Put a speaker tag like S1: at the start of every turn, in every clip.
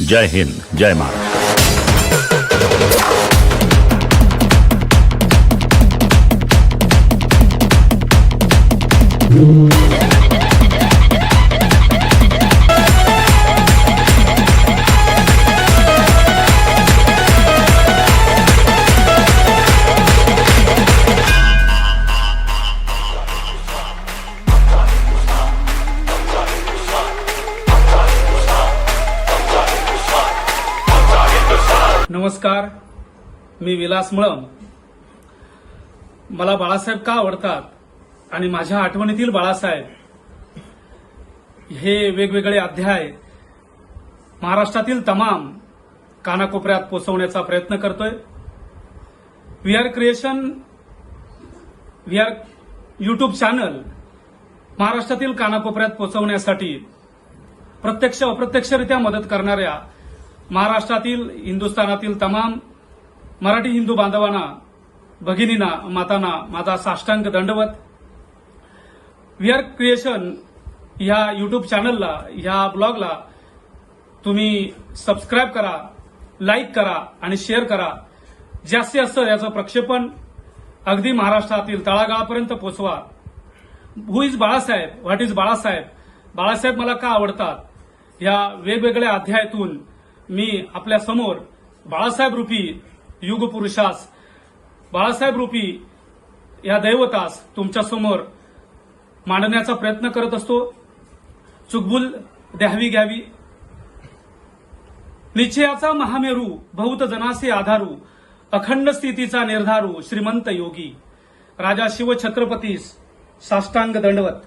S1: Jai Hind Jai Maharashtra
S2: Thank you. मी विलास मळम. मला बाळासाहेब का आवडतात? आणि माझ्या आठवणीतील बाळासाहेब. हे वेगवेगळे अध्याय महाराष्ट्रातील तमाम कानाकोपऱ्यात पोचवण्याचा प्रयत्न करतोय. V R Creation V R YouTube channel महाराष्ट्रातील कानाकोपऱ्यात पोचवण्यासाठी प्रत्यक्ष अप्रत्यक्षरित्या मदत करणाऱ्या महाराष्ट्रातील हिंदुस्थानातील तमाम मराठी हिंदू बांधवांना भगिनींना मातांना माझा साष्टांग दंडवत. वी आर क्रिएशन ह्या युट्यूब चॅनलला ह्या ब्लॉगला तुम्ही सबस्क्राईब करा लाईक करा आणि शेअर करा. जास्तीत जास्त याचं प्रक्षेपण अगदी महाराष्ट्रातील तळागाळापर्यंत पोचवा. Who is Balasaheb? What is Balasaheb? Balasaheb मला का आवडतात? या वेगवेगळ्या अध्यायातून मी आपल्यासमोर बाळासाहेब रूपी युगपुरुषास बाळासाहेब रूपी या दैवतास तुमच्यासमोर मांडण्याचा प्रयत्न करत असतो. चुकबुल द्यावी घ्यावी. निश्चयाचा महामेरू बहुत जनासे आधारू अखंड स्थितीचा निर्धारू श्रीमंत योगी. राजा शिवछत्रपतीस साष्टांग दंडवत.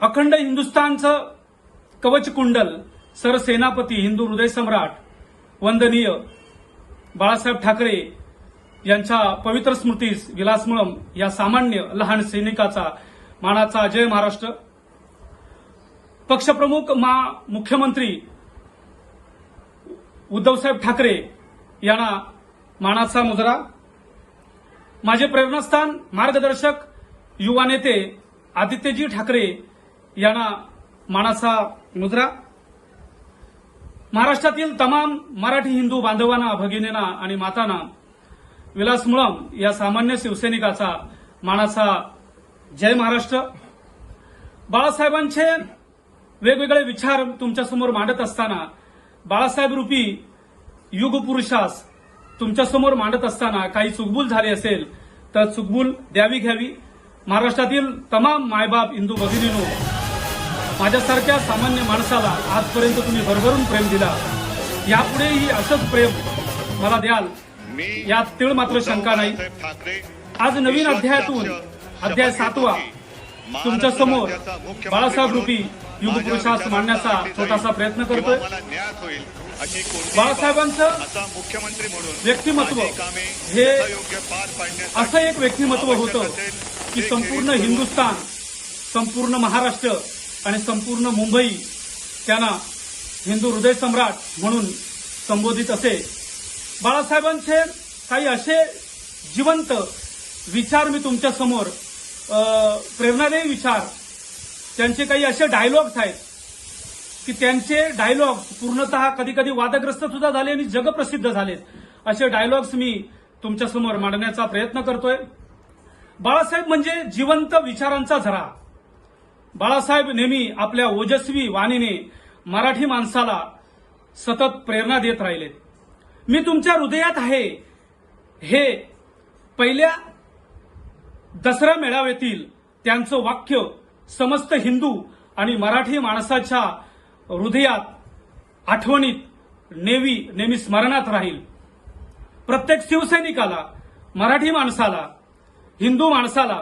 S2: अखंड हिंदुस्थानचं कवच कुंडल सरसेनापती हिंदू हृदय सम्राट वंदनीय बाळासाहेब ठाकरे यांच्या पवित्र स्मृतीस विलासमुळम या सामान्य लहान सैनिकाचा मानाचा जय महाराष्ट्र. पक्षप्रमुख मा मुख्यमंत्री उद्धवसाहेब ठाकरे यांना मानाचा मुजरा. माझे प्रेरणास्थान मार्गदर्शक युवा नेते आदित्यजी ठाकरे यांना मानाचा मुद्रा महाराष्ट्रातील तमाम मराठी हिंदू बांधवांना भगिनींना आणि मातांना विलास मुळम या सामान्य शिवसैनिकाचा मानाचा जय महाराष्ट्र. बाळासाहेबांचे वेगवेगळे विचार तुमच्यासमोर मांडत असताना बाळासाहेब रूपी युगपुरुषास तुमच्यासमोर मांडत असताना काही चुकबुल झाली असेल तर चुकबुल द्यावी घ्यावी. महाराष्ट्रातील तमाम मायबाप हिंदू भगिनीनो माझ्यासारख्या सामान्य माणसाला आजपर्यंत तुम्ही भरभरून प्रेम दिला. यापुढेही असंच प्रेम मला द्याल. यात तीळ मात्र शंका नाही. आज नवीन अध्यायातून अध्याय सातवा तुमच्यासमोर बाळासाहेब रूपी युगपुरुषास मांडण्याचा छोटासा प्रयत्न करतोय. बाळासाहेबांचं
S3: मुख्यमंत्री म्हणून
S2: व्यक्तिमत्व हे असं एक व्यक्तिमत्व होतं की संपूर्ण. हिंदुस्थान संपूर्ण महाराष्ट्र आणि संपूर्ण मुंबई त्यांना हिंदू हृदय सम्राट म्हणून संबोधित असे. बाळासाहेबांचे काही असे जिवंत विचार मी तुमच्यासमोर प्रेरणादायी विचार त्यांचे काही असे डायलॉग्स आहेत की त्यांचे डायलॉग पूर्णतः कधी कधी वादग्रस्त सुद्धा झाले आणि जगप्रसिद्ध झालेत असे डायलॉग्स मी तुमच्यासमोर मांडण्याचा प्रयत्न करतोय. बाळासाहेब म्हणजे जिवंत विचारांचा झरा. बाळासाहेब नेहमी आपल्या ओजस्वी वाणीने मराठी माणसाला सतत प्रेरणा देत राहिलेत मी तुमच्या हृदयात आहे. हे पहिल्या दसरा मेळाव्यातील त्यांचं वाक्य समस्त हिंदू आणि मराठी माणसाच्या हृदयात आठवणीत नेवी नेहमी स्मरणात राहील. प्रत्येक शिवसैनिकाला मराठी माणसाला हिंदू माणसाला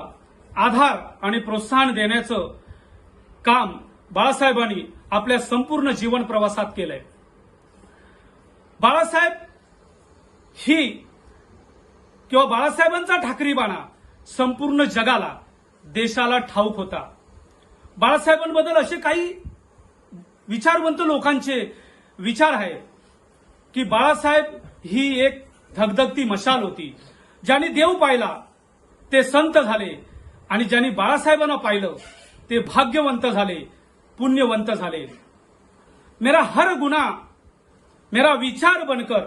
S2: आधार आणि प्रोत्साहन देण्याचं काम बाळासाहेबांनी आपल्या संपूर्ण जीवन प्रवासात केलंय. बाळासाहेब ही किंवा बाळासाहेबांचा ठाकरीबाणा संपूर्ण जगाला देशाला ठाऊक होता. बाळासाहेबांबद्दल असे काही विचारवंत लोकांचे विचार आहे की बाळासाहेब ही एक धगधगती मशाल होती. ज्यांनी देव पाहिला ते संत झाले आणि ज्यांनी बाळासाहेबांना पाहिलं ते भाग्यवंत झाले, पुण्यवंत झाले. मेरा हर गुना, मेरा विचार बनकर,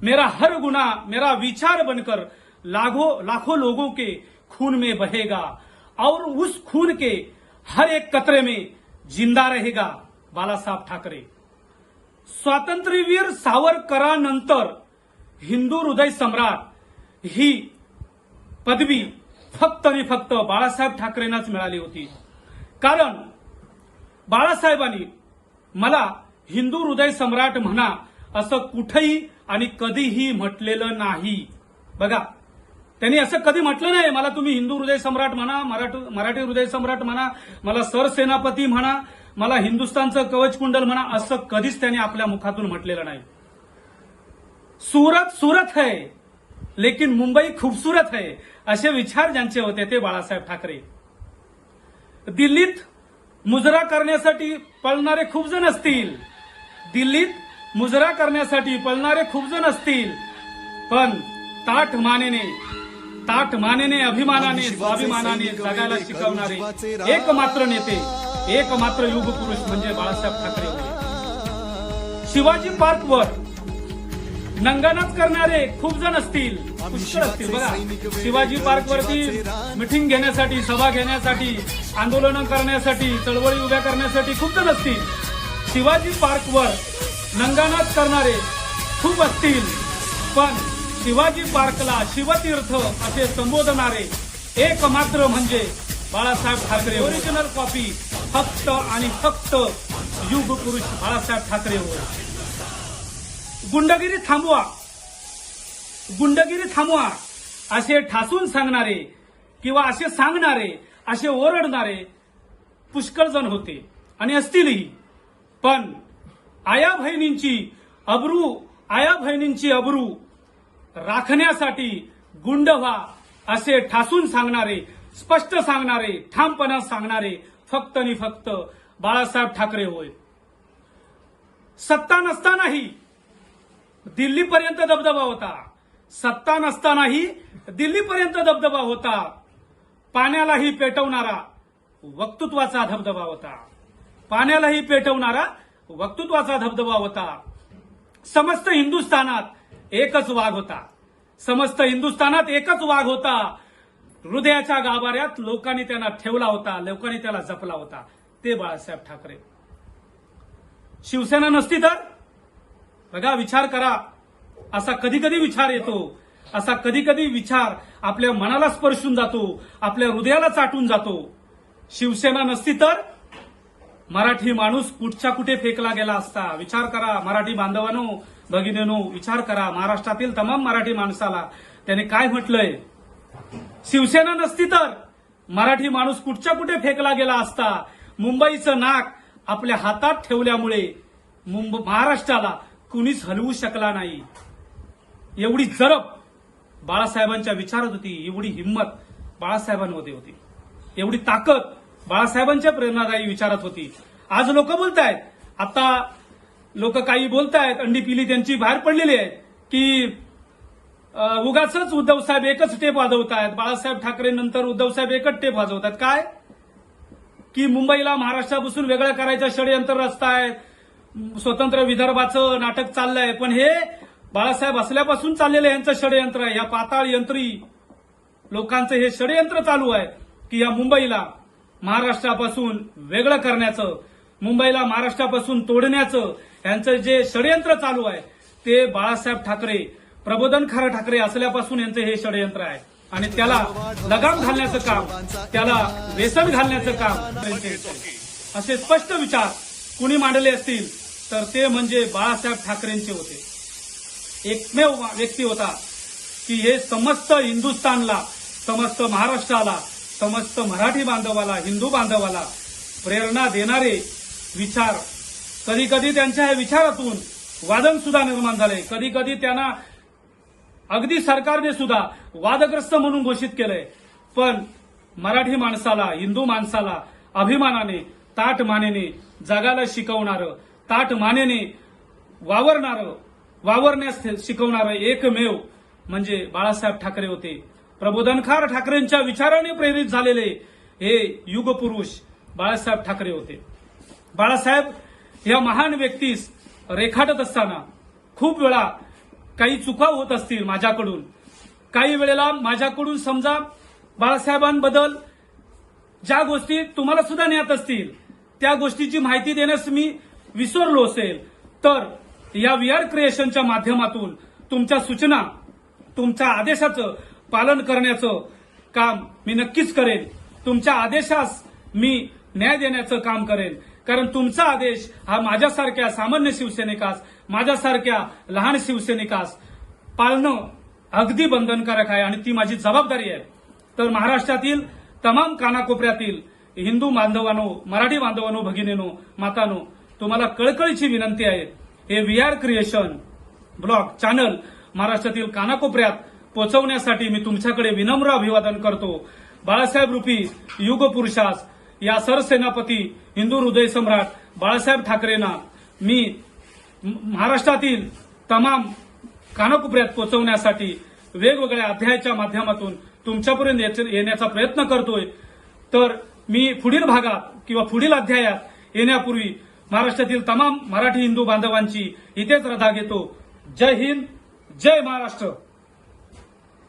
S2: मेरा हर गुना, मेरा विचार बनकर लाखों लाखों लोगों के खून में बहेगा और उस खून के हर एक कतरे में ज़िंदा रहेगा, बाला साहब ठाकरे। स्वातंत्र्यवीर सावरकरांनंतर हिंदू हृदय सम्राट ही पदवी फक्त आणि फक्त बाळासाहेब ठाकरेंनाच मिळाली होती. कारण बाळासाहेबांनी मला हिंदू हृदय सम्राट म्हणा असं कुठेही आणि कधीही म्हटलेलं नाही. बघा त्यांनी असं कधी म्हटलं नाही मला तुम्ही हिंदू हृदय सम्राट म्हणा मराठी मराठी हृदय सम्राट म्हणा मला सरसेनापती म्हणा मला हिंदुस्थानचं कवच कुंडल म्हणा असं कधीच त्यांनी आपल्या मुखातून म्हटलेलं नाही. सूरत सूरत है. लेकिन मुंबई खूबसूरत है असे विचार ज्यांचे होते ते बाळासाहेब ठाकरे. दिल्लीत मुजरा करण्यासाठी पळणारे खूप जण असतील. दिल्लीत मुजरा करण्यासाठी पळणारे खूप जण असतील. पण ताठ मानेने ताठ मानेने अभिमानाने स्वाभिमानाने जगायला शिकवणारे एकमात्र नेते एकमात्र युग पुरुष म्हणजे बाळासाहेब ठाकरे शिवाजी पार्कवर नंगानाच करणारे खूप जण असतील पुष्कळ असतील. बघा शिवाजी पार्क वरती मिटिंग घेण्यासाठी सभा घेण्यासाठी आंदोलनं करण्यासाठी चळवळी उभ्या करण्यासाठी खूप जण असतील. शिवाजी पार्कवर नंगानाच करणारे खूप असतील. पण शिवाजी पार्कला शिवतीर्थ असे संबोधणारे एकमात्र म्हणजे बाळासाहेब ठाकरे ओरिजिनल कॉपी फक्त आणि फक्त युग पुरुष बाळासाहेब ठाकरे होय गुंडगिरी थांबवा. गुंडगिरी थांबवा. असे ठासून सांगणारे किंवा असे सांगणारे असे ओरडणारे पुष्कळ जण होते आणि असतीलही. पण आया बहिणींची अब्रू आया बहिणींची अब्रू राखण्यासाठी गुंड व्हा असे ठासून सांगणारे स्पष्ट सांगणारे ठामपणा सांगणारे फक्त आणि फक्त बाळासाहेब ठाकरे होय. सत्ता नसतानाही दिल्लीपर्यंत दबदबा होता. सत्ता नसतानाही दिल्लीपर्यंत दबदबा होता. पाण्यालाही पेटवणारा वक्तृत्वाचा धबधबा होता. पाण्यालाही पेटवणारा वक्तृत्वाचा धबधबा होता. समस्त हिंदुस्थानात एकच वाघ होता. समस्त हिंदुस्थानात एकच वाघ होता. हृदयाच्या गाभाऱ्यात लोकांनी त्यांना ठेवला होता लोकांनी त्याला जपला होता. ते बाळासाहेब ठाकरे. शिवसेना नसती तर बघा विचार करा. असा कधी कधी विचार येतो. असा कधी कधी विचार आपल्या मनाला स्पर्शून जातो आपल्या हृदयाला चाटून जातो. शिवसेना नसती तर मराठी माणूस कुठच्या कुठे फेकला गेला असता? विचार करा मराठी बांधवानो भगिनीनो विचार करा. महाराष्ट्रातील तमाम मराठी माणसाला त्याने काय म्हटलंय? शिवसेना नसती तर मराठी माणूस कुठच्या कुठे फेकला गेला असता? मुंबईचं नाक आपल्या हातात ठेवल्यामुळे मुंब महाराष्ट्राला कुणीच हलवू शकला नाही. एवढी जरब बाळासाहेबांच्या विचारात होती एवढी हिंमत बाळासाहेबांमध्ये होती. एवढी ताकद बाळासाहेबांच्या प्रेरणादायी विचारात होती. आज लोक बोलतायत आता लोक काही बोलतायत अंडी पिली त्यांची बाहेर पडलेली आहे की उगाच उद्धव साहेब एकच टेप वाजवतायत. बाळासाहेब ठाकरे नंतर उद्धव साहेब एकच टेप वाजवतात. काय? की मुंबईला महाराष्ट्रापासून वेगळं करायचं षडयंत्र रचताय स्वतंत्र विदर्भाचं नाटक चाललंय. पण हे बाळासाहेब असल्यापासून चाललेलं यांचं षडयंत्र आहे. या पाताळ यंत्री लोकांचं हे षडयंत्र चालू आहे की या मुंबईला महाराष्ट्रापासून वेगळं करण्याचं मुंबईला महाराष्ट्रापासून तोडण्याचं यांचं जे षडयंत्र चालू आहे ते बाळासाहेब ठाकरे प्रबोधनकार ठाकरे असल्यापासून यांचं हे षडयंत्र आहे. आणि त्याला लगाम घालण्याचं काम त्याला व्यसन घालण्याचं काम. असे स्पष्ट विचार कुणी मांडले असतील? तर ते म्हणजे बाळासाहेब ठाकरेंचे होते. एकमेव व्यक्ती होता की हे समस्त हिंदुस्थानला समस्त महाराष्ट्राला समस्त मराठी बांधवाला हिंदू बांधवाला प्रेरणा देणारे विचार. कधी कधी त्यांच्या या विचारातून वादन सुद्धा निर्माण झाले. कधी कधी त्यांना अगदी सरकारने सुद्धा वादग्रस्त म्हणून घोषित केलंय. पण मराठी माणसाला हिंदू माणसाला अभिमानाने ताट मानेने जगाला शिकवणारं ताट मानेने वावरणारं वावरण्यास शिकवणारं एकमेव म्हणजे बाळासाहेब ठाकरे होते. प्रबोधनकार ठाकरेंच्या विचाराने प्रेरित झालेले हे युगपुरुष बाळासाहेब ठाकरे होते. बाळासाहेब या महान व्यक्तीस रेखाटत असताना खूप वेळा काही चुका होत असतील माझ्याकडून. काही वेळेला माझ्याकडून समजा बाळासाहेबांबद्दल ज्या गोष्टी तुम्हाला सुद्धा नेत असतील त्या गोष्टीची माहिती देण्यास मी विसरलो असेल तर या व्ही आर क्रिएशनच्या माध्यमातून तुमच्या सूचना तुमच्या आदेशाचं पालन करण्याचं काम मी नक्कीच करेन. तुमच्या आदेशास मी न्याय देण्याचं काम करेन. कारण तुमचा आदेश हा माझ्यासारख्या सामान्य शिवसैनिकास माझ्यासारख्या लहान शिवसैनिकास पाळणं अगदी बंधनकारक आहे आणि ती माझी जबाबदारी आहे. तर महाराष्ट्रातील तमाम कानाकोपऱ्यातील हिंदू बांधवांनो मराठी बांधवानो भगिनीनो मातानो तुम्हाला कळकळीची विनंती आहे. हे V R Creation blog channel महाराष्ट्रातील कानाकोपऱ्यात पोहोचवण्यासाठी मी तुमच्याकडे विनम्र अभिवादन करतो. बाळासाहेब रूपी युग पुरुषास या सरसेनापती हिंदू हृदय सम्राट बाळासाहेब ठाकरेंना मी महाराष्ट्रातील तमाम कानाकोपऱ्यात पोहोचवण्यासाठी वेगवेगळ्या अध्यायाच्या माध्यमातून तुमच्यापर्यंत येण्याचा प्रयत्न करतोय. तर मी पुढील भागात किंवा पुढील अध्यायात येण्यापूर्वी महाराष्ट्रातील तमाम मराठी हिंदू बांधवांची इथेच रथा घेतो. जय हिंद जय महाराष्ट्र.